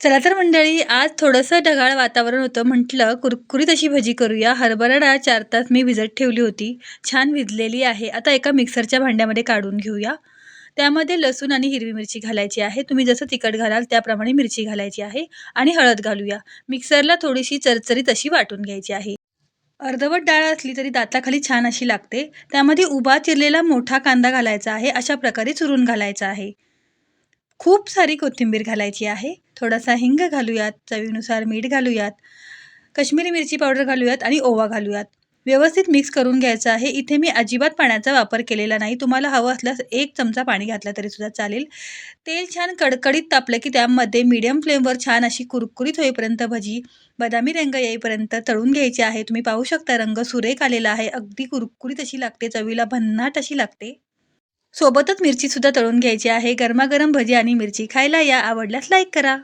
चला तर मंडळी आज थोडंसं ढगाळ वातावरण होतं. म्हटलं कुरकुरीत अशी भजी करूया. हरभरा डाळ चार तास मी भिजत ठेवली होती. छान भिजलेली आहे. आता एका मिक्सरच्या भांड्यामध्ये काढून घेऊया. त्यामध्ये लसूण आणि हिरवी मिरची घालायची आहे. तुम्ही जसं तिखट घालाल त्याप्रमाणे मिरची घालायची आहे आणि हळद घालूया. मिक्सरला थोडीशी चरचरीत अशी वाटून घ्यायची आहे. अर्धवट डाळ असली तरी दाताखाली छान अशी लागते. त्यामध्ये उभा चिरलेला मोठा कांदा घालायचा आहे. अशा प्रकारे चुरून घालायचा आहे. खूप सारी कोथिंबीर घालायची आहे. थोडासा हिंग घालूयात चवीनुसार मीठ घालूयात कश्मीरी मिरची पावडर घालूयात आणि ओवा घालूयात. व्यवस्थित मिक्स करून घ्यायचं आहे. इथे मी अजिबात पाण्याचा वापर केलेला नाही. तुम्हाला हवं असल्यास एक चमचा पाणी घातला तरीसुद्धा चालेल. तेल छान कडकडीत तापलं की त्यामध्ये मीडियम फ्लेमवर छान अशी कुरकुरीत होईपर्यंत भजी बदामी रंग येईपर्यंत तळून घ्यायची आहे. तुम्ही पाहू शकता रंग सुरेख आलेला आहे. अगदी कुरकुरीत अशी लागते. चवीला भन्नाट अशी लागते. सोबतच मिरचीसुद्धा तळून घ्यायची आहे. गरमागरम भजी आणि मिरची खायला या आवडल्यास लाईक करा.